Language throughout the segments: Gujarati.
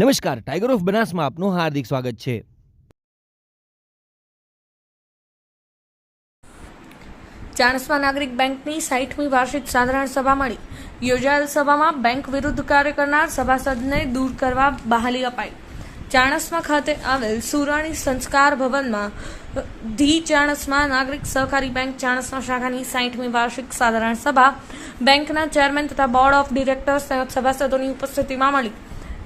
નમસ્કાર ટાઈગર ઓફ બનાસમાં આપનું હાર્દિક સ્વાગત છે. ચાણસ્મા નાગરિક બેંકની સાઠમી વાર્ષિક સાધારણ સભા મળી. યોજાયેલ સભામાં બેંક વિરુદ્ધ કાર્ય કરનાર સભાસદને દૂર કરવા બહાલી અપાઈ. ચાણસ્મા ખાતે આવેલ સુરાણી સંસ્કાર ભવનમાં ધી ચાણસ્મા નાગરિક સહકારી બેંક ચાણસ્મા શાખાની સાઠમી વાર્ષિક સાધારણ સભા બેંકના ચેરમેન તથા બોર્ડ ઓફ ડિરેક્ટર્સ સભાસદોની ઉપસ્થિતિમાં મળી.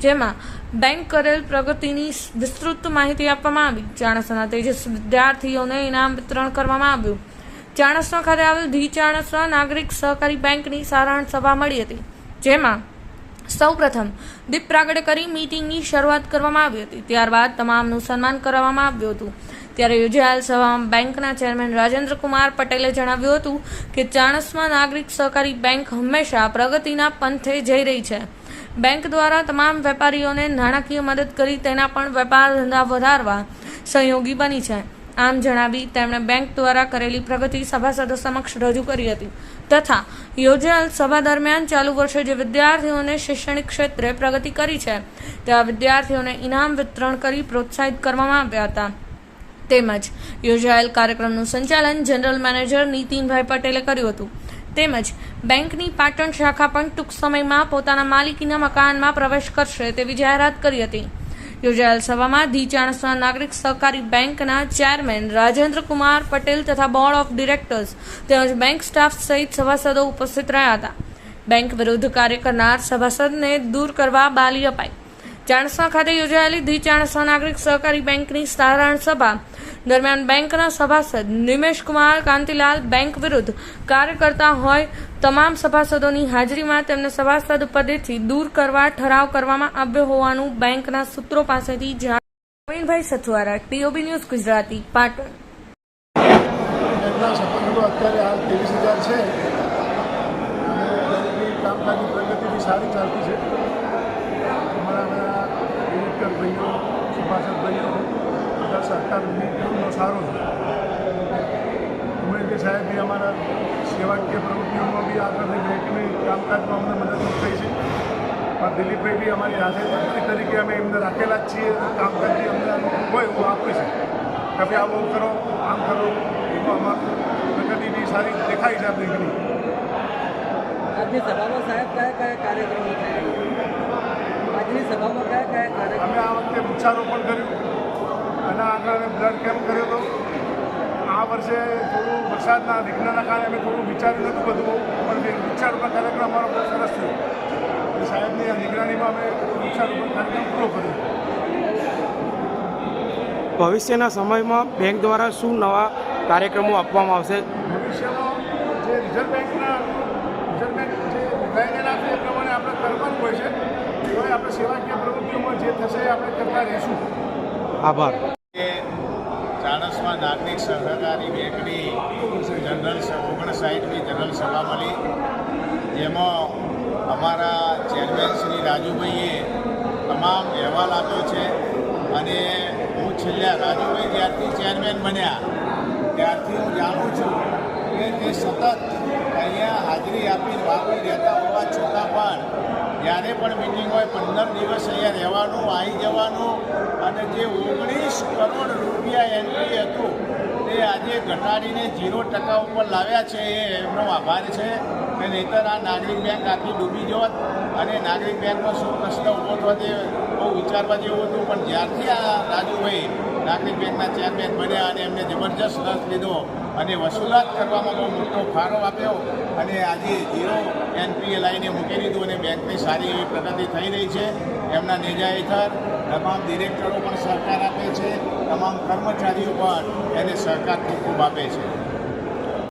જેમાં બેંક કરેલ પ્રગતિની વિસ્તૃત માહિતી આપવામાં આવી. ચાણસના તેજસ વિદ્યાર્થીઓને ઇનામ વિતરણ કરવામાં આવ્યું. ચાણસ્મા ખાતે આવેલ ધી ચાણસ્મા નાગરિક સહકારી બેંકની સારાંશ સભા મળી હતી, જેમાં સૌપ્રથમ દીપ પ્રાગટ્ય કરી મીટિંગની શરૂઆત કરવામાં આવી હતી. ત્યારબાદ તમામનું સન્માન કરવામાં આવ્યું હતું. ત્યારે યોજાયેલ સભામાં બેંકના ચેરમેન રાજેન્દ્ર કુમાર પટેલે જણાવ્યું હતું કે ચાણસમાં નાગરિક સહકારી બેંક હંમેશા પ્રગતિના પંથે જઈ રહી છે. બેંક દ્વારા તમામ વેપારીઓને નાણાકીય મદદ કરી તેના પણ વેપાર ધંધા વધારવા સહયોગી બની છે. આમ જણાવી તેમણે બેંક દ્વારા કરેલી પ્રગતિ સભાસદો સમક્ષ રજૂ કરી હતી તથા યોજાયેલ સભા દરમિયાન ચાલુ વર્ષે જે વિદ્યાર્થીઓને શૈક્ષણિક ક્ષેત્રે પ્રગતિ કરી છે, તેવા વિદ્યાર્થીઓને ઇનામ વિતરણ કરી પ્રોત્સાહિત કરવામાં આવ્યા હતા. તેમજ યોજાયેલ કાર્યક્રમનું સંચાલન જનરલ મેનેજર નીતિનભાઈ પટેલે કર્યું હતું. તેમજ બેંકની પાટણ શાખા પણ ટૂંક સમયમાં પોતાના માલિકીના મકાનમાં પ્રવેશ કરશે તેવી જાહેરાત કરી હતી. યોજાયેલ સભામાં ધી ચાણસ્મા નાગરિક સહકારી બેંકના ચેરમેન રાજેન્દ્ર કુમાર પટેલ તથા બોર્ડ ઓફ ડિરેક્ટર્સ તેમજ બેંક સ્ટાફ સહિત સભાસદો ઉપસ્થિત રહ્યા હતા. બેંક વિરુદ્ધ કાર્ય કરનાર સભાસદને દૂર કરવા બાલી અપાઈ. ચાણસ્મા ખાતે યોજાયેલી ધી ચાણસા નાગરિક સહકારી બેંકની સાધારણ સભા દરમિયાન બેંકના સભાસદ નિમેશ કુમાર કાંતિલાલ બેંક વિરુદ્ધ કાર્ય કરતા હોય તમામ સભાસદોની હાજરીમાં તેમને સભાસદ પદેથી દૂર કરવા, ઠરાવ કરવામાં આવ્યો હોવાનું બેંકના સૂત્રો પાસેથી પ્રવીણભાઈ સથવારા ટીઓબી ન્યૂઝ ગુજરાતી, પાટણ. સારી ચાલતી છે અમારા બધા ડિરેક્ટર ભાઈઓ ભાઈઓ બધા સહકારની ટીમનો સારો ઉમેશભાઈ સાહેબ અમારા સેવાકીય પ્રવૃત્તિઓમાં બી આગળની બેંકની કામકાજમાં અમને મદદરૂપ થઈ છે. પણ દિલીપભાઈ બી અમારી આજે મંત્રી તરીકે અમે એમને રાખેલા જ છીએ. કામકાજ બી અમને હોય હું આપું છું. કે ભાઈ, આવું કરો, આમ કરો. એમાં અમારી પ્રગતિ બી સારી દેખાય છે આ બેંકની આજની સભામાં સાહેબ કયા કયા કાર્યક્રમો થયા? આજની સભામાં કયા કયા કાર્યક્રમો? અમે આ વખતે વૃક્ષારોપણ કર્યું અને આગળ અમે બ્લડ કેમ્પ કર્યો હતો. આ વર્ષે થોડું વરસાદના વિઘ્નના કારણે અમે થોડું વિચાર્યું નહોતું બધું પણ એ વૃક્ષારોપણ કાર્યક્રમ અમારો બહુ સરસ થયો. અને સાહેબની આ નિગરાનીમાં અમે વૃક્ષારોપણ કાર્યક્રમ પૂરો કર્યો. ભવિષ્યના સમયમાં બેંક દ્વારા શું નવા કાર્યક્રમો આપવામાં આવશે? ભવિષ્યમાં જે રિઝર્વ બેંકના રિઝર્વ બેંક જે છે એ પ્રમાણે આપણે કરવાનું હોય છે. આપણે સેવાકીય પ્રવૃત્તિઓમાં જે થશે આપણે કરતા રહીશું. આભાર. ચાણસમાં નાગરિક સહકારી બેંકની જનરલ ઓગણસાઠમી જનરલ સભા મળી. જેમાં અમારા ચેરમેન શ્રી રાજુભાઈએ તમામ અહેવાલ આપ્યો છે અને હું છેલ્લા રાજુભાઈ જ્યારથી ચેરમેન બન્યા ત્યારથી હું જાણું છું કે તે સતત અહીંયા હાજરી આપીને વાપરી રહેતા જ્યારે પણ મિટિંગ હોય, પંદર દિવસ અહીંયા રહેવાનું આવી જવાનું. અને જે ઓગણીસ કરોડ રૂપિયા એન્ટ્રી હતું, તે આજે ઘટાડીને ઝીરો ટકા ઉપર લાવ્યા છે. એ એમનો આભાર છે. કે નહીંતર આ નાગરિક બેંક આખી ડૂબી જોત અને નાગરિક બેંકનો શું પ્રશ્ન ઊભો તે બહુ વિચારવા જેવું હતું. પણ જ્યારથી આ રાજુભાઈ નાગરિક બેંકના ચેરમેન બન્યા અને એમને જબરજસ્ત રસ લીધો અને વસૂલાત કરવામાં બહુ મોટો ફાળો આપ્યો અને આજે ઝીરો એનપીએ લાઈને મૂકી દીધું અને બેંકની સારી એવી પ્રગતિ થઈ રહી છે. એમના નેજા હેઠળ તમામ ડિરેક્ટરો પણ સહકાર આપે છે. તમામ કર્મચારીઓ પણ એને સહકાર ખૂબ ખૂબ આપે છે.